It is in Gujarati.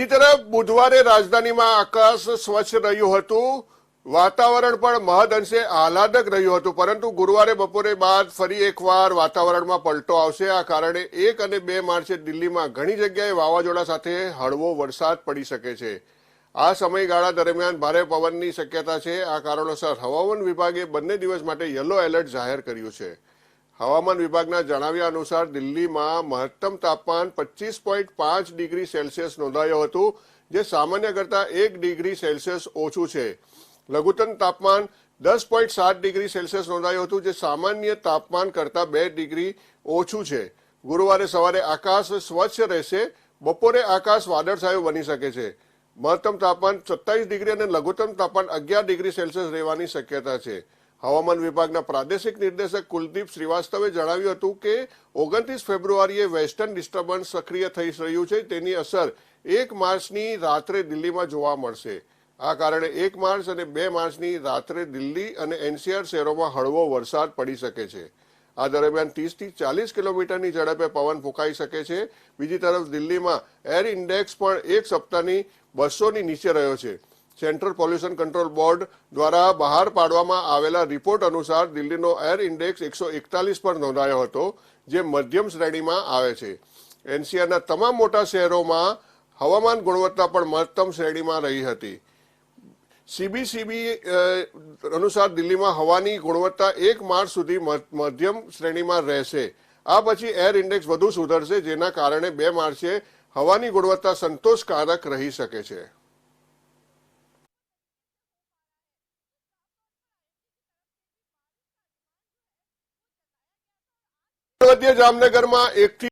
બીજી તરફ બુધવારે રાજધાનીમાં આકાશ સ્વચ્છ રહ્યું હતું. વાતાવરણ પણ મહદઅંશે આહલાદક રહ્યું હતું. પરંતુ ગુરુવારે બપોરે બાદ ફરી એકવાર વાતાવરણમાં પલટો આવશે. આ કારણે એક અને બે માર્ચે દિલ્હીમાં ઘણી જગ્યાએ વાવાઝોડા સાથે હળવો વરસાદ પડી શકે છે. આ સમયગાળા દરમિયાન ભારે પવનની શક્યતા છે. આ કારણોસર હવામાન વિભાગે બંને દિવસ માટે યલો એલર્ટ જાહેર કર્યું છે. હવામાન વિભાગના જણાવ્યા અનુસાર દિલ્હીમાં મહત્તમ તાપમાન પચીસ પોઈન્ટ પાંચ ડિગ્રી સેલ્સિયસ નોંધાયું હતું, જે સામાન્ય કરતાં એક ડિગ્રી સેલ્સિયસ ઓછું છે. લઘુત્તમ તાપમાન દસ પોઈન્ટ સાત ડિગ્રી સેલ્સિયસ નોંધાયું હતું, જે સામાન્ય તાપમાન કરતાં બે ડિગ્રી ઓછું છે. ગુરુવારે સવારે આકાશ સ્વચ્છ રહેશે, બપોરે આકાશ વાદળછાયું બની શકે છે. મહત્તમ તાપમાન સત્તાવીસ ડિગ્રી અને લઘુત્તમ તાપમાન અગિયાર ડિગ્રી સેલ્સિયસ રહેવાની શક્યતા છે. હવામાન વિભાગના પ્રાદેશિક નિર્દેશક કુલદીપ શ્રીવાસ્તવે જણાવ્યું હતું કે ઓગણત્રીસ ફેબ્રુઆરીએ વેસ્ટર્ન ડિસ્ટર્બન્સ સક્રિય થઈ રહ્યું છે. તેની અસર એક માર્ચની રાત્રે દિલ્હીમાં જોવા મળશે. આ કારણે એક માર્ચ અને બે માર્ચની રાત્રે દિલ્હી અને એનસીઆર શહેરોમાં હળવો વરસાદ પડી શકે છે. આ દરમિયાન ત્રીસથી ચાલીસ કિલોમીટરની ઝડપે પવન ફૂંકાઈ શકે છે. બીજી તરફ દિલ્હીમાં એર ઇન્ડેક્સ પણ એક સપ્તાહની બસોની નીચે રહ્યો છે. સેન્ટ્રલ પોલ્યુશન કંટ્રોલ બોર્ડ દ્વારા બહાર પાડવામાં આવેલા રિપોર્ટ અનુસાર દિલ્હીનો એર ઇન્ડેક્સ એકસો એકતાલીસ પર નોંધાયો હતો, જે મધ્યમ શ્રેણીમાં આવે છે. એનસીઆરના તમામ મોટા શહેરોમાં હવામાન ગુણવત્તા પણ મહત્તમ શ્રેણીમાં રહી હતી. સીબીસીબી અનુસાર દિલ્હીમાં હવાની ગુણવત્તા એક માર્ચ સુધી મધ્યમ શ્રેણીમાં રહેશે. આ પછી એર ઇન્ડેક્સ વધુ સુધરશે, જેના કારણે બે માર્ચે હવાની ગુણવત્તા સંતોષકારક રહી શકે છે. જામનગરમાં એકથી